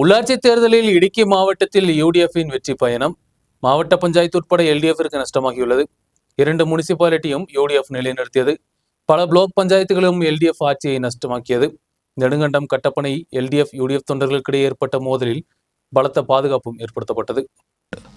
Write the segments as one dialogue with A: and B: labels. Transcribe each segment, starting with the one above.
A: உள்ளாட்சி தேர்தலில் இடுக்கி மாவட்டத்தில் யூடிஎஃப்பின் வெற்றி பயணம். மாவட்ட பஞ்சாயத்து உட்பட எல்டிஎஃபிற்கு நஷ்டமாகியுள்ளது. இரண்டு முனிசிபாலிட்டியும் யூடிஎஃப் நிலைநிறுத்தியது. பல பிளாக் பஞ்சாயத்துகளும் எல்டிஎஃப் ஆட்சியை நஷ்டமாக்கியது. நெடுங்கண்டம் கட்டப்பனை எல்டிஎஃப் யூடிஎஃப் தொண்டர்களுக்கிடையே ஏற்பட்ட மோதலில் பலத்த பாதுகாப்பும் ஏற்படுத்தப்பட்டது.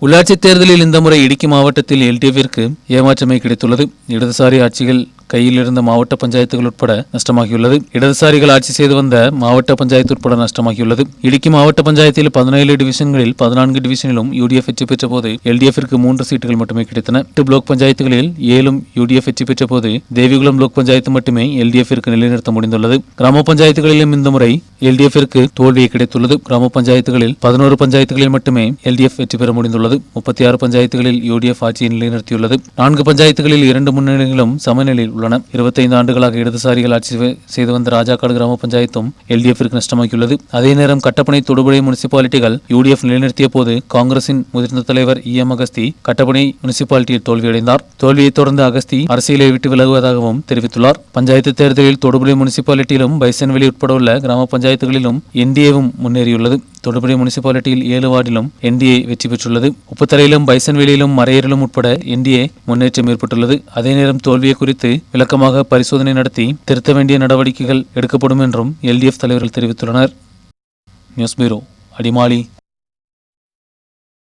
A: உள்ளாட்சி தேர்தலில் இந்த முறை இடுக்கி மாவட்டத்தில் எல்டிஎஃபிற்கு ஏமாற்றமே கிடைத்துள்ளது. இடதுசாரி ஆட்சிகள் கையில் இருந்த மாவட்ட பஞ்சாயத்துகள் உட்பட நஷ்டமாகியுள்ளது. இடதுசாரிகள் ஆட்சி செய்து வந்த மாவட்ட பஞ்சாயத்து உட்பட நஷ்டமாகியுள்ளது. இடுக்கி மாவட்ட பஞ்சாயத்தில் பதினேழு டிவிஷன்களில் பதினான்கு டிவிஷனிலும் யூடிஎஃப் வெற்றி பெற்ற போது எல்டிஎஃபிற்கு மூன்று சீட்டுகள் மட்டுமே கிடைத்தன. எட்டு பிளாக் பஞ்சாயத்துகளில் ஏழும் யூடிஎஃப் வெற்றி பெற்ற போது தேவிகுளம் பிளாக் பஞ்சாயத்து மட்டுமே எல்டிஎஃபிற்கு நிலைநிறுத்த முடிந்துள்ளது. கிராம பஞ்சாயத்துகளிலும் இந்த முறை எல்டிஎஃபிற்கு தோல்வியை கிடைத்துள்ளது. கிராம பஞ்சாயத்துகளில் பதினோரு பஞ்சாயத்துகளில் மட்டுமே எல்டிஎஃப் வெற்றி பெற முடிந்துள்ளது. முப்பத்தி ஆறு பஞ்சாயத்துகளில் யூடிஎஃப் ஆட்சியை நிலைநிறுத்தியுள்ளது. நான்கு பஞ்சாயத்துகளில் இரண்டு முன்னணிகளும் சமநிலையில் உள்ளன இருபத்தைந்து ஆண்டுகளாக இடதுசாரிகள் ஆட்சி செய்து வந்த ராஜாக்காடு கிராம பஞ்சாயத்தும் எல்டிஎஃபிற்கு நஷ்டமாக்கியுள்ளது. அதே நேரம் கட்டப்பணை தொடுபுழை முனிசிபாலிட்டிகள் யூடிஎஃப் நிலைநிறுத்திய போது காங்கிரசின் முதிர்ந்த தலைவர் இ. எம். அகஸ்தி கட்டப்பணை முனிசிபாலிட்டியில் தோல்வியடைந்தார். தோல்வியைத் தொடர்ந்து அகஸ்தி அரசியலை விட்டு விலகுவதாகவும் தெரிவித்துள்ளார். பஞ்சாயத்து தேர்தலில் தொடுபுழை முனிசிபாலிட்டியிலும் பைசன்வெளி உட்பட உள்ள கிராம பஞ்சாயத்துகளிலும் என்டிஏவும் முன்னேறியுள்ளது. தொடுபுழை முனிசிபாலிட்டியில் ஏழு வார்டிலும் என்டிஏ வெற்றி பெற்றுள்ளது. உப்புத்தரையிலும் பைசன்வெளியிலும் மறையரிலும் உட்பட என்டிஏ முன்னேற்றம் ஏற்பட்டுள்ளது. அதே நேரம் தோல்வியை குறித்து விளக்கமாக பரிசோதனை நடத்தி திருத்த வேண்டிய நடவடிக்கைகள் எடுக்கப்படும் என்றும் எல்டிஎஃப் தலைவர்கள் தெரிவித்துள்ளனர். News bureau Adimali.